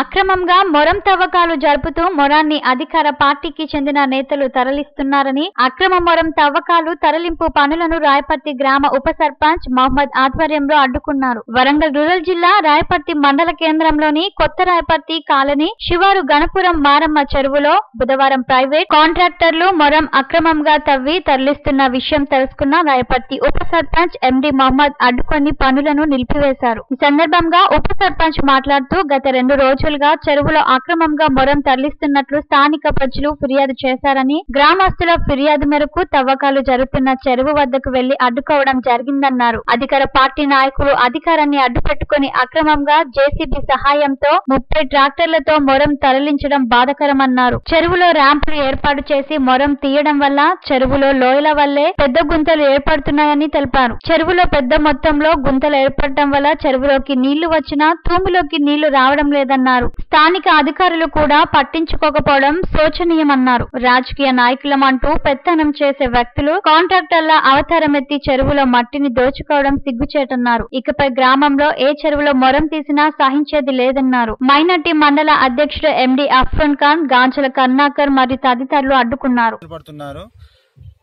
అక్రమంగా మొరం తవ్వకాలు జరుపుతూ మొరాన్ని అధికార పార్టీకి చెందిన నేతలు తరలిస్తున్నారని అక్రమ మొరం తవ్వకాలు తరలింపు పనులను రాయపర్తి గ్రామ ఉప సర్పంచ్ మహమ్మద్ ఆధ్వర్యంలో అడ్డుకున్నారు. వరంగల్ రూరల్ జిల్లా రాయపర్తి మండల కేంద్రంలోని కొత్త రాయపర్తి కాలనీ శివారు గణపురం మారమ్మ చెరువులో బుధవారం ప్రైవేట్ కాంట్రాక్టర్లు మొరం అక్రమంగా తవ్వి తరలిస్తున్న విషయం తెలుసుకున్న రాయపర్తి ఉప సర్పంచ్ ఎండి మహమ్మద్ అడ్డుకొని పనులను నిలిపివేశారు. ఈ సందర్భంగా ఉప సర్పంచ్ మాట్లాడుతూ గత రెండు రోజులు రోజులుగా చెరువులో అక్రమంగా మొరం తరలిస్తున్నట్లు స్థానిక ప్రజలు ఫిర్యాదు చేశారని గ్రామస్తుల ఫిర్యాదు మేరకు తవ్వకాలు జరుగుతున్న చెరువు వద్దకు వెళ్ళి అడ్డుకోవడం జరిగిందన్నారు. అధికార పార్టీ నాయకులు అధికారాన్ని అడ్డుపెట్టుకుని అక్రమంగా జేసీబీ సహాయంతో ముప్పై ట్రాక్టర్లతో మొరం తరలించడం బాధకరమన్నారు. చెరువులో ర్యాంపులు ఏర్పాటు చేసి మొరం తీయడం వల్ల చెరువులో లోయల వల్లే పెద్ద గుంతలు ఏర్పడుతున్నాయని తెలిపారు. చెరువులో పెద్ద మొత్తంలో గుంతలు ఏర్పడటం వల్ల చెరువులోకి నీళ్ళు వచ్చినా తూములోకి నీళ్ళు రావడం లేదన్నారు. స్థానిక అధికారులు కూడా పట్టించుకోకపోవడం శోచనీయమన్నారు. రాజకీయ నాయకులమంటూ పెత్తనం చేసే వ్యక్తులు కాంట్రాక్టర్ల అవతారమెత్తి చెరువులో మట్టిని దోచుకోవడం సిగ్గుచేటన్నారు. ఇకపై గ్రామంలో ఏ చెరువులో మొరం తీసినా సహించేది లేదన్నారు. మైనార్టీ మండల అధ్యక్షుడు ఎండి అఫ్రన్ ఖాన్ గాంచల కర్ణాకర్ మరియు తదితరులు అడ్డుకున్నారు.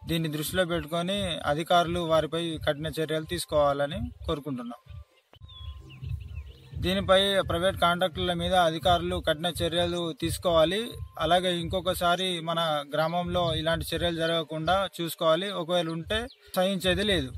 దీన్ని దృష్టిలో పెట్టుకొని అధికారులు వారిపై కఠిన చర్యలు తీసుకోవాలని కోరుకుంటున్నాం. దీనిపై ప్రైవేట్ కాంట్రాక్టర్ల మీద అధికారులు కఠిన చర్యలు తీసుకోవాలి. అలాగే ఇంకొకసారి మన గ్రామంలో ఇలాంటి చర్యలు జరగకుండా చూసుకోవాలి. ఒకవేళ ఉంటే సహించేది లేదు.